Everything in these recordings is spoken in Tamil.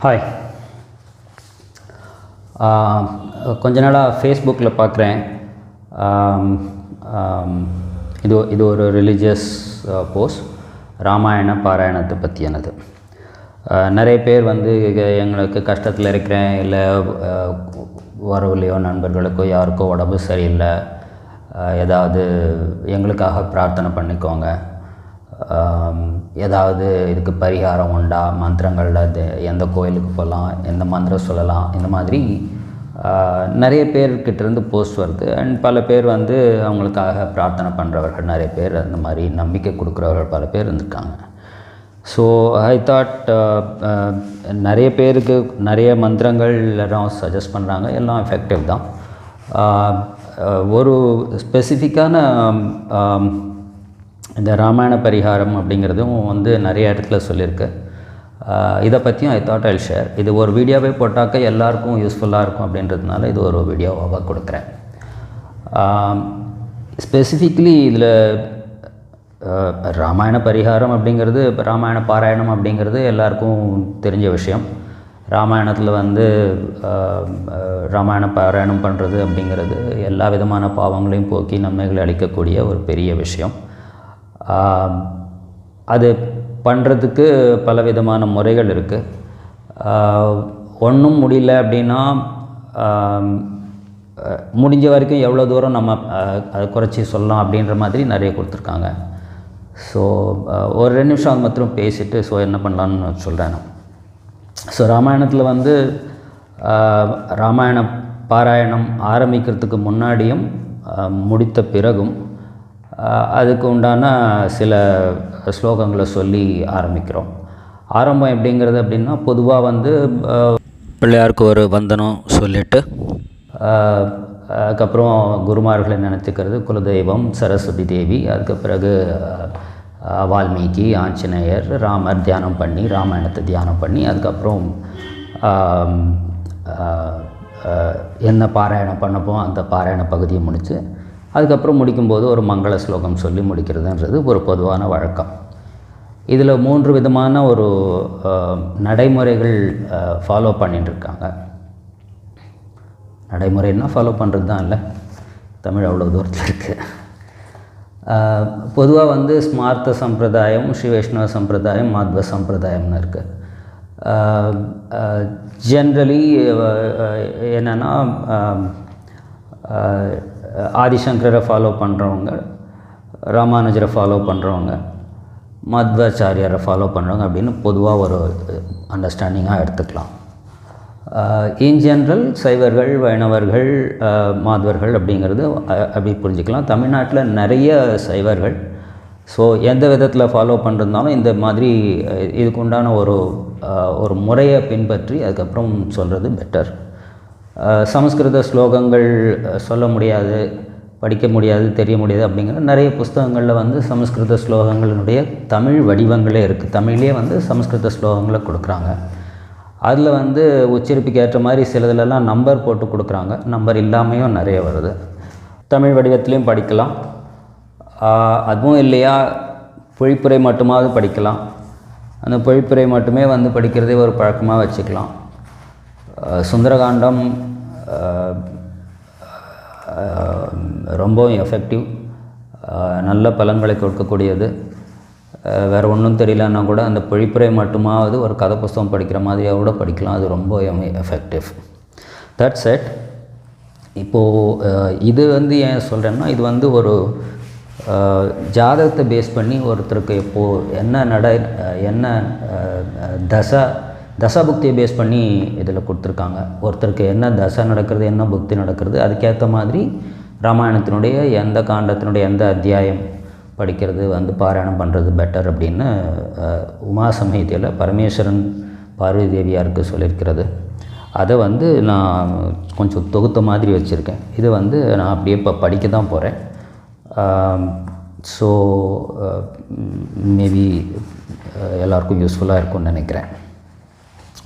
ஹாய் um, uh, கொஞ்ச நாளாக ஃபேஸ்புக்கில் பார்க்குறேன் um, um, இது இது ஒரு ரிலீஜியஸ் போஸ்ட் uh, ராமாயண பாராயணத்தை பற்றியானது uh, நிறைய பேர் வந்து எங்களுக்கு கஷ்டத்தில் இருக்கிறேன். இல்லை வரவுலையோ நண்பர்களுக்கோ யாருக்கோ உடம்பு சரியில்லை. ஏதாவது எங்களுக்காக பிரார்த்தனை பண்ணிக்கோங்க. ஏதாவது இதுக்கு பரிகாரம் உண்டா? மந்திரங்கள் அது எந்த கோயிலுக்கு போகலாம் எந்த மந்திரம் சொல்லலாம்? இந்த மாதிரி நிறைய பேர்கிட்டேருந்து போஸ்ட் வருது. அண்ட் பல பேர் வந்து அவங்களுக்காக பிரார்த்தனை பண்ணுறவர்கள் நிறைய பேர் அந்த மாதிரி நம்பிக்கை கொடுக்குறவர்கள் பல பேர் இருந்திருக்காங்க. ஸோ ஐ தாட் நிறைய பேருக்கு நிறைய மந்திரங்கள் எல்லாம் சஜஸ்ட் பண்ணுறாங்க எல்லாம் எஃபெக்டிவ் தான். ஒரு ஸ்பெசிஃபிக்கான இந்த ராமாயண பரிகாரம் அப்படிங்கிறதும் வந்து நிறைய இடத்துல சொல்லியிருக்கு. இதை பற்றியும் ஐ தாட் ஐல் ஷேர் இது ஒரு வீடியோவே போட்டாக்க எல்லாருக்கும் யூஸ்ஃபுல்லாக இருக்கும் அப்படின்றதுனால இது ஒரு வீடியோவாக கொடுக்குறேன். ஸ்பெசிஃபிக்லி இதில் ராமாயண பரிகாரம் அப்படிங்கிறது ராமாயண பாராயணம் அப்படிங்கிறது எல்லாருக்கும் தெரிஞ்ச விஷயம். ராமாயணத்தில் வந்து ராமாயண பாராயணம் பண்ணுறது அப்படிங்கிறது எல்லா விதமான பாவங்களையும் போக்கி நன்மைகளை அளிக்கக்கூடிய ஒரு பெரிய விஷயம். அது பண்ணுறதுக்கு பல விதமான முறைகள் இருக்குது ஒன்றும் முடியல அப்படின்னா முடிஞ்ச வரைக்கும் எவ்வளோ தூரம் நம்ம அதை குறைச்சி சொல்லலாம் அப்படின்ற மாதிரி நிறைய கொடுத்துருக்காங்க. ஸோ ஒரு ரெண்டு நிமிஷம் அது மாத்திரம் பேசிட்டு ஸோ என்ன பண்ணலான்னு சொல்கிறேன் நான். ஸோ ராமாயணத்தில் வந்து ராமாயண பாராயணம் ஆரம்பிக்கிறதுக்கு முன்னாடியும் முடித்த பிறகும் அதுக்கு உண்டான சில ஸ்லோகங்களை சொல்லி ஆரம்பிக்கிறோம். ஆரம்பம் எப்படிங்கிறது அப்படின்னா பொதுவாக வந்து பிள்ளையாருக்கு ஒரு வந்தனம் சொல்லிட்டு ஆஹ், அதுக்கப்புறம் குருமார்களை நினைத்துக்கிறது குலதெய்வம் சரஸ்வதி தேவி அதுக்கு பிறகு வால்மீகி ஆஞ்சநேயர் ராமர் தியானம் பண்ணி ராமாயணத்தை தியானம் பண்ணி அதுக்கப்புறம் என்ன பாராயணம் பண்ணப்போ அந்த பாராயண பகுதியை முடித்து அதுக்கப்புறம் முடிக்கும்போது ஒரு மங்கள ஸ்லோகம் சொல்லி முடிக்கிறதுன்றது ஒரு பொதுவான வழக்கம். இதில் மூன்று விதமான ஒரு நடைமுறைகள் ஃபாலோ பண்ணிட்டுருக்காங்க. நடைமுறைன்னா ஃபாலோ பண்ணுறது தான் இல்லை. தமிழ் அவ்வளோ தூரத்தில் இருக்குது பொதுவாக வந்து ஸ்மார்த்த சம்பிரதாயம் ஸ்ரீ வைஷ்ணவ சம்பிரதாயம் மாத்வ சம்பிரதாயம்னு இருக்குது ஜென்ரலி என்னென்னா ஆதிசங்கரை ஃபாலோ பண்ணுறவங்க ராமானுஜரை ஃபாலோ பண்ணுறவங்க மத்வாச்சாரியரை ஃபாலோ பண்ணுறவங்க அப்படின்னு பொதுவாக ஒரு அண்டர்ஸ்டாண்டிங்காக எடுத்துக்கலாம். இன் ஜென்ரல் சைவர்கள் வைணவர்கள் மாதவர்கள் அப்படிங்கிறது அப்படி புரிஞ்சுக்கலாம். தமிழ்நாட்டில் நிறைய சைவர்கள். ஸோ எந்த விதத்தில் ஃபாலோ பண்ணுறதுனாலும் இந்த மாதிரி இதுக்கு உண்டான ஒரு ஒரு முறையை பின்பற்றி அதுக்கப்புறம் சொல்கிறது பெட்டர் சமஸ்கிருத ஸ்லோகங்கள் சொல்ல முடியாது படிக்க முடியாது தெரிய முடியாது அப்படிங்கிற நிறைய புஸ்தகங்களில் வந்து சமஸ்கிருத ஸ்லோகங்களினுடைய தமிழ் வடிவங்களே இருக்குது தமிழ்லேயே வந்து சமஸ்கிருத ஸ்லோகங்களை கொடுக்குறாங்க. அதில் வந்து உச்சரிப்புக்கு ஏற்ற மாதிரி சிலதுலலாம் நம்பர் போட்டு கொடுக்குறாங்க. நம்பர் இல்லாமையும் நிறைய வருது. தமிழ் வடிவத்திலையும் படிக்கலாம். அதுவும் இல்லையா? பொழிப்புரை மட்டுமாவது படிக்கலாம். அந்த பொழிப்புரை மட்டுமே வந்து படிக்கிறதே ஒரு பழக்கமாக வச்சுக்கலாம். சுந்தரகாண்டம் ரொம்பவும் எஃபெக்டிவ் நல்ல பலன்களை கொடுக்கக்கூடியது. வேறு ஒன்றும் தெரியலன்னா கூட அந்த பொழிப்புரை மட்டுமாவது ஒரு கதை புஸ்தகம் படிக்கிற மாதிரியாக கூட படிக்கலாம். அது ரொம்ப எஃபெக்டிவ் தட் செட் இப்போது இது வந்து ஏன் சொல்கிறேன்னா இது வந்து ஒரு ஜாதகத்தை பேஸ் பண்ணி ஒருத்தருக்கு இப்போது என்ன நட என்ன தசை தசாபுக்தியை பேஸ் பண்ணி இதில் கொடுத்துருக்காங்க. ஒருத்தருக்கு என்ன தசை நடக்கிறது என்ன புக்தி நடக்கிறது அதுக்கேற்ற மாதிரி ராமாயணத்தினுடைய எந்த காண்டத்தினுடைய எந்த அத்தியாயம் படிக்கிறது வந்து பாராயணம் பண்ணுறது பெட்டர் அப்படின்னு உமா சமயத்தில் பரமேஸ்வரன் பார்வதி தேவியாருக்கு சொல்லியிருக்கிறது. அதை வந்து நான் கொஞ்சம் தொகுத்த மாதிரி வச்சுருக்கேன். இது வந்து நான் அப்படியே இப்போ படிக்க தான் போகிறேன் ஸோ மேபி எல்லாருக்கும் யூஸ்ஃபுல்லாக இருக்கும்னு நினைக்கிறேன்.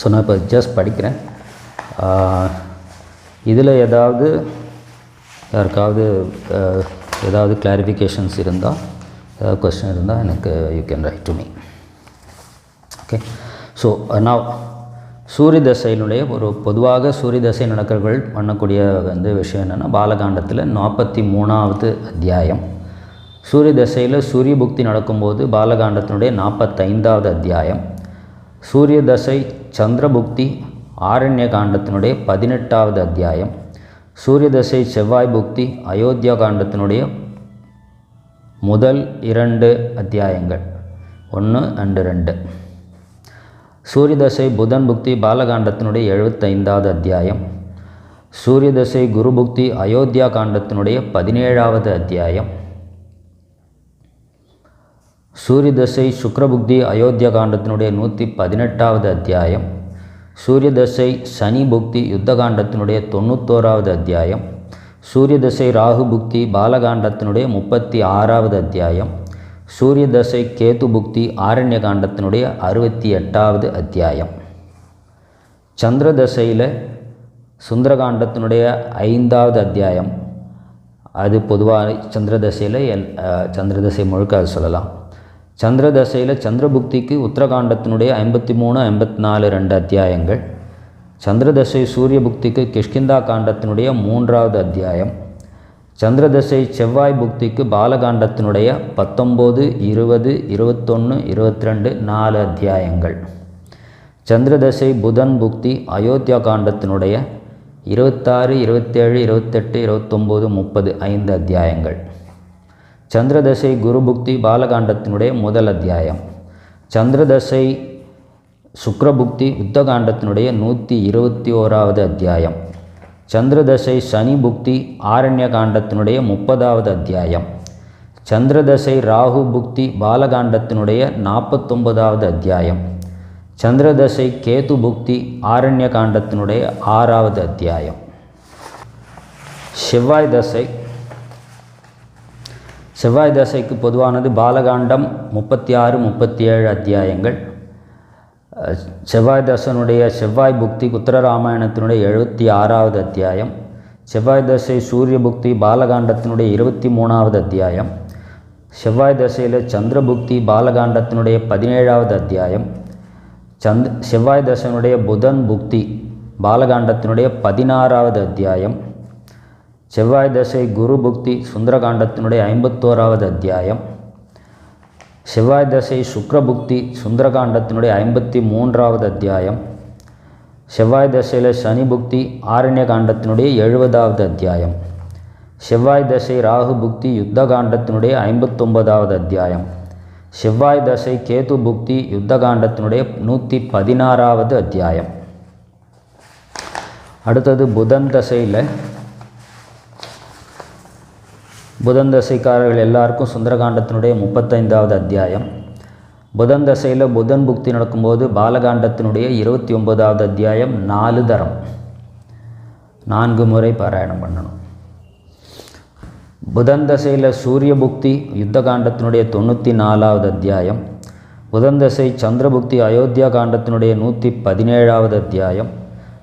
ஸோ நான் இப்போ ஜஸ்ட் படிக்கிறேன். இதில் ஏதாவது யாருக்காவது ஏதாவது கிளாரிஃபிகேஷன்ஸ் இருந்தால் ஏதாவது கொஸ்டின் இருந்தால் எனக்கு you can write to me okay so நான் சூரிய தசையினுடைய ஒரு பொதுவாக சூரிய தசை நடக்கிறவர்கள் பண்ணக்கூடிய வந்து விஷயம் என்னென்னா பாலகாண்டத்தில் நாற்பத்தி மூணாவது அத்தியாயம். சூரிய தசையில் சூரிய புக்தி நடக்கும்போது பாலகாண்டத்தினுடைய நாற்பத்தைந்தாவது அத்தியாயம். சூரிய தசை சந்திரபுக்தி ஆரண்ய காண்டத்தினுடைய பதினெட்டாவது அத்தியாயம். சூரியதசை செவ்வாய் புக்தி அயோத்தியா காண்டத்தினுடைய முதல் இரண்டு அத்தியாயங்கள். ஒன்று அண்டு ரெண்டு. சூரியதசை புதன் புக்தி பாலகாண்டத்தினுடைய எழுபத்தைந்தாவது அத்தியாயம். சூரியதசை குரு புக்தி அயோத்தியா காண்டத்தினுடைய பதினேழாவது அத்தியாயம். சூரியதசை சுக்ரபுக்தி அயோத்திய காண்டத்தினுடைய நூற்றி பதினெட்டாவது அத்தியாயம். சூரியதசை சனி புக்தி யுத்த காண்டத்தினுடைய தொண்ணூத்தோராவது அத்தியாயம். சூரியதசை ராகு புக்தி பாலகாண்டத்தினுடைய முப்பத்தி ஆறாவது அத்தியாயம். சூரியதசை கேத்து கேது புக்தி ஆரண்ய காண்டத்தினுடைய அறுபத்தி எட்டாவது அத்தியாயம். சந்திரதசையில் சுந்தரகாண்டத்தினுடைய ஐந்தாவது அத்தியாயம். அது பொதுவாக சந்திரதசையில் எல் சந்திரதசை முழுக்க அது சொல்லலாம். சந்திர தசையில் சந்திரபுக்திக்கு உத்தரகாண்டத்தினுடைய ஐம்பத்தி மூணு ஐம்பத்தி நாலு ரெண்டு அத்தியாயங்கள். சந்திரதசை சூரிய புக்திக்கு கிஷ்கிந்தா காண்டத்தினுடைய மூன்றாவது அத்தியாயம். சந்திரதசை செவ்வாய் புக்திக்கு பாலகாண்டத்தினுடைய பத்தொம்போது இருபது இருபத்தொன்று இருபத்தி ரெண்டு நாலு அத்தியாயங்கள். சந்திரதசை புதன் புக்தி அயோத்தியா காண்டத்தினுடைய இருபத்தாறு இருபத்தேழு இருபத்தெட்டு இருபத்தொம்போது முப்பது ஐந்து அத்தியாயங்கள். சந்திரதசை குரு புக்தி பாலகாண்டத்தினுடைய முதல் அத்தியாயம். சந்திரதசை சுக்ரபுக்தி யுத்தகாண்டத்தினுடைய நூற்றி இருபத்தி ஓராவது அத்தியாயம். சந்திரதசை சனி புக்தி ஆரண்ய காண்டத்தினுடைய முப்பதாவது அத்தியாயம். சந்திரதசை ராகு புக்தி பாலகாண்டத்தினுடைய நாற்பத்தொன்பதாவது அத்தியாயம். சந்திரதசை கேது புக்தி ஆரண்ய காண்டத்தினுடைய ஆறாவது அத்தியாயம். செவ்வாய் தசை செவ்வாய் தசைக்கு பொதுவானது பாலகாண்டம் முப்பத்தி ஆறு முப்பத்தி ஏழு அத்தியாயங்கள் செவ்வாய் தசனுடைய செவ்வாய் புக்தி உத்தரராமாயணத்தினுடைய எழுபத்தி ஆறாவது அத்தியாயம். செவ்வாய் தசை சூரிய புக்தி பாலகாண்டத்தினுடைய இருபத்தி மூணாவது அத்தியாயம். செவ்வாய் தசையில் சந்திரபுக்தி பாலகாண்டத்தினுடைய பதினேழாவது அத்தியாயம். சந்த் செவ்வாய் தசனுடைய புதன் புக்தி பாலகாண்டத்தினுடைய பதினாறாவது அத்தியாயம். செவ்வாய் தசை குரு புக்தி சுந்தரகாண்டத்தினுடைய ஐம்பத்தோராவது அத்தியாயம். செவ்வாய் தசை சுக்ரபுக்தி சுந்தரகாண்டத்தினுடைய ஐம்பத்தி மூன்றாவது அத்தியாயம். செவ்வாய் தசையில் சனி புக்தி ஆரண்ய காண்டத்தினுடைய எழுபதாவது அத்தியாயம். செவ்வாய் தசை ராகு புக்தி யுத்த காண்டத்தினுடைய ஐம்பத்தொன்பதாவது அத்தியாயம். செவ்வாய் தசை கேது புக்தி யுத்த காண்டத்தினுடைய நூற்றி பதினாறாவது அத்தியாயம். அடுத்தது புதன் தசையில் புதன் தசைக்காரர்கள் எல்லாருக்கும் சுந்தரகாண்டத்தினுடைய முப்பத்தைந்தாவது அத்தியாயம். புதன் தசையில் புதன் புக்தி நடக்கும்போது பாலகாண்டத்தினுடைய இருபத்தி ஒன்பதாவது அத்தியாயம் நாலு தரம். நான்கு முறை பாராயணம் பண்ணணும். புதன் தசையில் சூரிய புக்தி யுத்த காண்டத்தினுடைய தொண்ணூற்றி நாலாவது அத்தியாயம். புதன் தசை சந்திரபுக்தி அயோத்தியா காண்டத்தினுடைய நூற்றி பதினேழாவது அத்தியாயம்.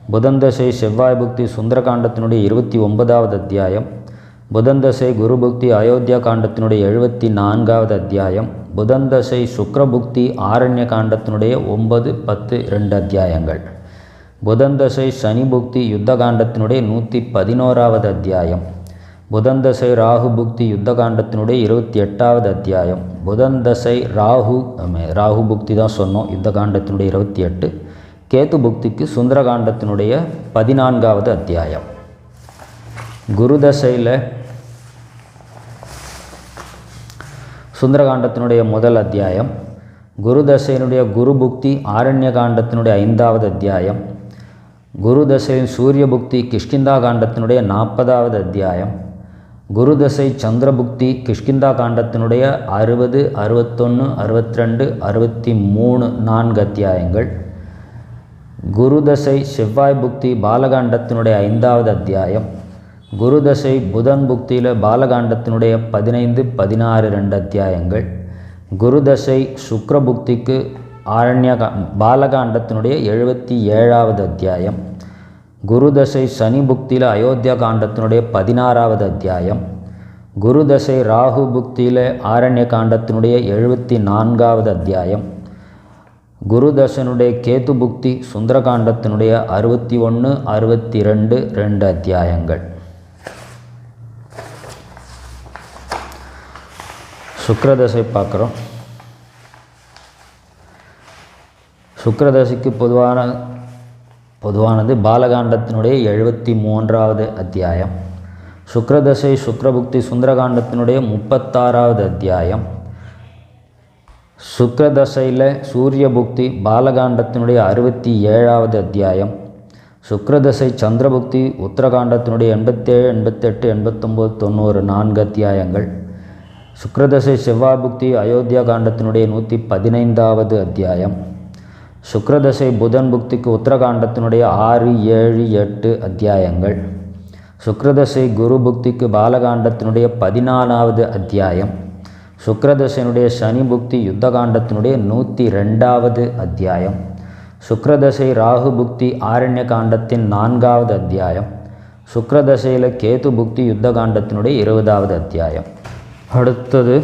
புதன் தசை செவ்வாய் புக்தி சுந்தரகாண்டத்தினுடைய இருபத்தி ஒன்பதாவது அத்தியாயம். புதன் தசை குரு புக்தி அயோத்தியா காண்டத்தினுடைய எழுபத்தி நான்காவது அத்தியாயம். புதன் தசை சுக்ரபுக்தி ஆரண்ய காண்டத்தினுடைய ஒன்பது பத்து ரெண்டு அத்தியாயங்கள். புதன் தசை சனி புக்தி யுத்த காண்டத்தினுடைய நூற்றி பதினோராவது அத்தியாயம். புதன் தசை ராகு புக்தி யுத்த காண்டத்தினுடைய இருபத்தி எட்டாவது அத்தியாயம். புதன் தசை ராகு ராகு புக்தி தான் சொன்னோம் யுத்த காண்டத்தினுடைய இருபத்தி எட்டு கேத்து புக்திக்கு சுந்தரகாண்டத்தினுடைய பதினான்காவது அத்தியாயம். குருதசையில் தசையில் சுந்தரகாண்டத்தினுடைய முதல் அத்தியாயம் குருதசையினுடைய குரு புக்தி ஆரண்ய காண்டத்தினுடைய ஐந்தாவது அத்தியாயம் குருதசையின் சூரிய புக்தி கிஷ்கிந்தா காண்டத்தினுடைய நாற்பதாவது அத்தியாயம் குருதசை சந்திரபுக்தி கிஷ்கிந்தா காண்டத்தினுடைய அறுபது அறுபத்தொன்று அறுபத்திரெண்டு அறுபத்தி மூணு நான்கு அத்தியாயங்கள் குருதசை செவ்வாய் புக்தி பாலகாண்டத்தினுடைய ஐந்தாவது அத்தியாயம் குரு தசை புதன் புக்தியில் பாலகாண்டத்தினுடைய பதினைந்து பதினாறு ரெண்டு அத்தியாயங்கள் குரு தசை சுக்ர புக்திக்கு ஆரண்ய பாலகாண்டத்தினுடைய எழுபத்தி ஏழாவது அத்தியாயம். குரு தசை சனி புக்தியில் அயோத்தியா காண்டத்தினுடைய பதினாறாவது அத்தியாயம். குரு தசை ராகு புக்தியில் ஆரண்ய காண்டத்தினுடைய எழுபத்தி நான்காவது அத்தியாயம். குரு தசனுடைய கேது புக்தி சுந்தரகாண்டத்தினுடைய அறுபத்தி ஒன்று அறுபத்தி ரெண்டு ரெண்டு அத்தியாயங்கள். சுக்ரதசை பார்க்குறோம். சுக்ரதசைக்கு பொதுவான பொதுவானது பாலகாண்டத்தினுடைய எழுபத்தி மூன்றாவது அத்தியாயம். சுக்ரதசை சுக்கரபுக்தி சுந்தரகாண்டத்தினுடைய முப்பத்தாறாவது அத்தியாயம். சுக்ரதசையில் சூரிய புக்தி பாலகாண்டத்தினுடைய அறுபத்தி ஏழாவது அத்தியாயம். சுக்ரதசை சந்திரபுக்தி உத்தரகாண்டத்தினுடைய எண்பத்தேழு எண்பத்தெட்டு எண்பத்தொம்போது தொண்ணூறு நான்கு அத்தியாயங்கள். சுக்ரதசை செவ்வாய் புக்தி அயோத்தியா காண்டத்தினுடைய நூற்றி பதினைந்தாவது அத்தியாயம். சுக்ரதசை புதன் புக்திக்கு உத்தரகாண்டத்தினுடைய ஆறு ஏழு எட்டு அத்தியாயங்கள். சுக்ரதசை குரு புக்திக்கு பாலகாண்டத்தினுடைய பதினாலாவது அத்தியாயம். சுக்ரதசையினுடைய சனி புக்தி யுத்தகாண்டத்தினுடைய நூற்றி ரெண்டாவது அத்தியாயம். சுக்ரதசை ராகு புக்தி ஆரண்ய காண்டத்தின் நான்காவது அத்தியாயம். சுக்ரதசையில் கேது புக்தி யுத்த காண்டத்தினுடைய இருபதாவது அத்தியாயம். அடுத்தது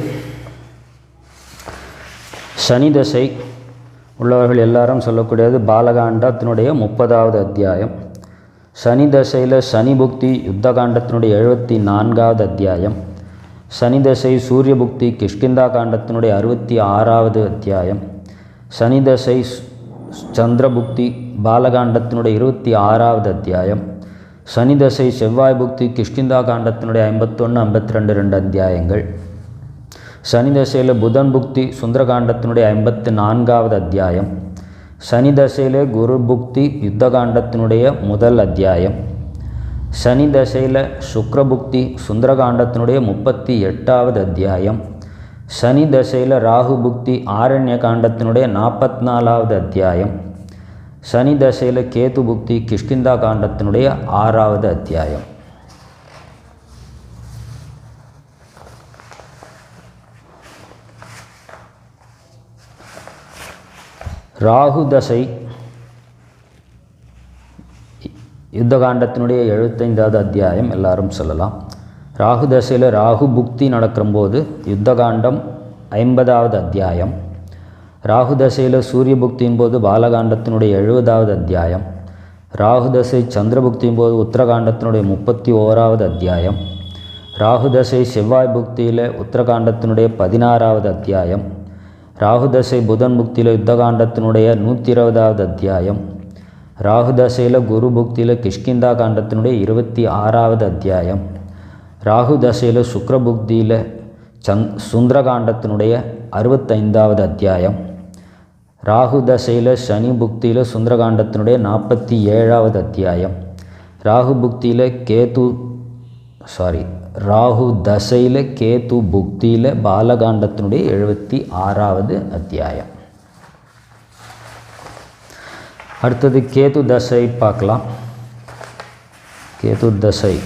சனி தசை உள்ளவர்கள் எல்லாரும் சொல்லக்கூடியது பாலகாண்டத்தினுடைய முப்பதாவது அத்தியாயம். சனி தசையில் சனி புக்தி யுத்தகாண்டத்தினுடைய எழுபத்தி நான்காவது அத்தியாயம். சனி தசை சூரிய புக்தி கிஷ்கிந்தா காண்டத்தினுடைய அறுபத்தி ஆறாவது அத்தியாயம். சனி தசை சந்திரபுக்தி பாலகாண்டத்தினுடைய இருபத்தி ஆறாவது அத்தியாயம். சனி தசை செவ்வாய் புக்தி கிஷ்கிந்தா காண்டத்தினுடைய ஐம்பத்தொன்று ஐம்பத்தி ரெண்டு ரெண்டு அத்தியாயங்கள். சனி தசையில் புதன் புக்தி சுந்தரகாண்டத்தினுடைய ஐம்பத்தி நான்காவது அத்தியாயம். சனி தசையில் குரு புக்தி யுத்தகாண்டத்தினுடைய முதல் அத்தியாயம். சனி தசையில் சுக்ரபுக்தி சுந்தரகாண்டத்தினுடைய முப்பத்தி எட்டாவது அத்தியாயம். சனி தசையில் ராகு புக்தி ஆரண்ய காண்டத்தினுடைய நாற்பத்தி நாலாவது அத்தியாயம். சனி தசையில் கேது புக்தி கிஷ்கிந்தா காண்டத்தினுடைய ஆறாவது அத்தியாயம். ராகு தசை யுத்தகாண்டத்தினுடைய எழுபத்தைந்தாவது அத்தியாயம் எல்லாரும் சொல்லலாம். ராகு தசையில் ராகு புக்தி நடக்கும்போது யுத்தகாண்டம் ஐம்பதாவது அத்தியாயம். ராகு தசையில் சூரிய புக்தியின் போது பாலகாண்டத்தினுடைய எழுபதாவது அத்தியாயம். ராகு தசை சந்திரபுக்தியின் போது உத்தரகாண்டத்தினுடைய முப்பத்தி ஓராவது அத்தியாயம். ராகு தசை செவ்வாய் புக்தியில் உத்தரகாண்டத்தினுடைய பதினாறாவது அத்தியாயம். ராகு தசை புதன் புக்தியில் யுத்தகாண்டத்தினுடைய நூற்றி இருபதாவது அத்தியாயம். ராகு தசையில் குரு புக்தியில் கிஷ்கிந்தா காண்டத்தினுடைய இருபத்தி ஆறாவது அத்தியாயம். ராகு தசையில் சங் சுந்தரகாண்டத்தினுடைய அறுபத்தைந்தாவது அத்தியாயம். ராகு தசையில் சனி புக்தியில் சுந்தரகாண்டத்தினுடைய நாற்பத்தி ஏழாவது அத்தியாயம். ராகு புக்தியில் கேது சாரி ராகு தசையில் கேது புக்தியில் பாலகாண்டத்தினுடைய எழுபத்தி ஆறாவது அத்தியாயம். அடுத்தது கேது தசை பார்க்கலாம். கேது தசை.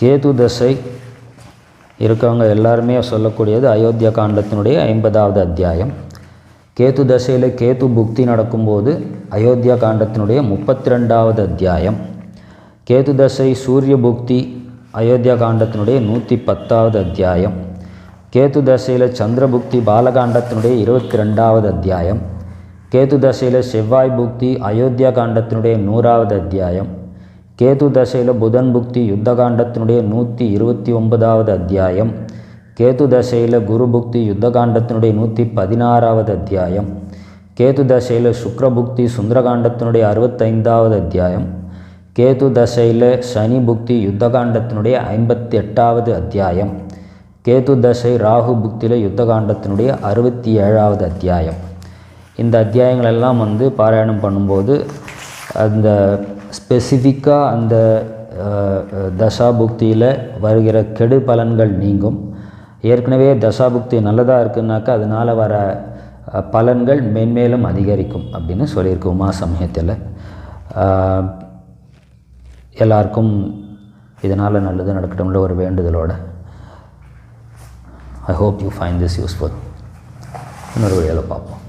கேது தசை இருக்கவங்க எல்லாருமே சொல்லக்கூடியது அயோத்தியா காண்டத்தினுடைய ஐம்பதாவது அத்தியாயம். கேத்து தசையில் கேத்து புக்தி நடக்கும்போது அயோத்தியா காண்டத்தினுடைய முப்பத்தி ரெண்டாவது அத்தியாயம். கேத்து தசை சூரிய புக்தி அயோத்தியா காண்டத்தினுடைய நூற்றி பத்தாவது அத்தியாயம். கேத்து தசையில் சந்திரபுக்தி பாலகாண்டத்தினுடைய இருபத்தி ரெண்டாவது அத்தியாயம். கேத்து தசையில் செவ்வாய் புக்தி அயோத்தியா காண்டத்தினுடைய நூறாவது அத்தியாயம். கேது தசையில் புதன் புக்தி யுத்தகாண்டத்தினுடைய நூற்றி இருபத்தி ஒன்பதாவது அத்தியாயம். கேது தசையில் குரு புக்தி யுத்தகாண்டத்தினுடைய நூற்றி பதினாறாவது அத்தியாயம். கேது தசையில் சுக்ரபுக்தி சுந்தரகாண்டத்தினுடைய அறுபத்தைந்தாவது அத்தியாயம். கேது தசையில் சனி புக்தி யுத்தகாண்டத்தினுடைய ஐம்பத்தி எட்டாவது அத்தியாயம். கேது தசை ராகு புக்தியில் யுத்தகாண்டத்தினுடைய அறுபத்தி ஏழாவது அத்தியாயம். இந்த அத்தியாயங்களெல்லாம் வந்து பாராயணம் பண்ணும்போது அந்த ஸ்பெசிஃபிக்காக அந்த தசா புக்தியில் வருகிற கெடு பலன்கள் நீங்கும். ஏற்கனவே தசா புக்தி நல்லதாக இருக்குன்னாக்கா அதனால் வர பலன்கள் மென்மேலும் அதிகரிக்கும் அப்படின்னு சொல்லியிருக்கு உமா சமயத்தில். எல்லாருக்கும் இதனால் நல்லது நடக்கட்டும்ல ஒரு வேண்டுதலோடு. I hope you find this useful இன்னொரு வழியில் பார்ப்போம்.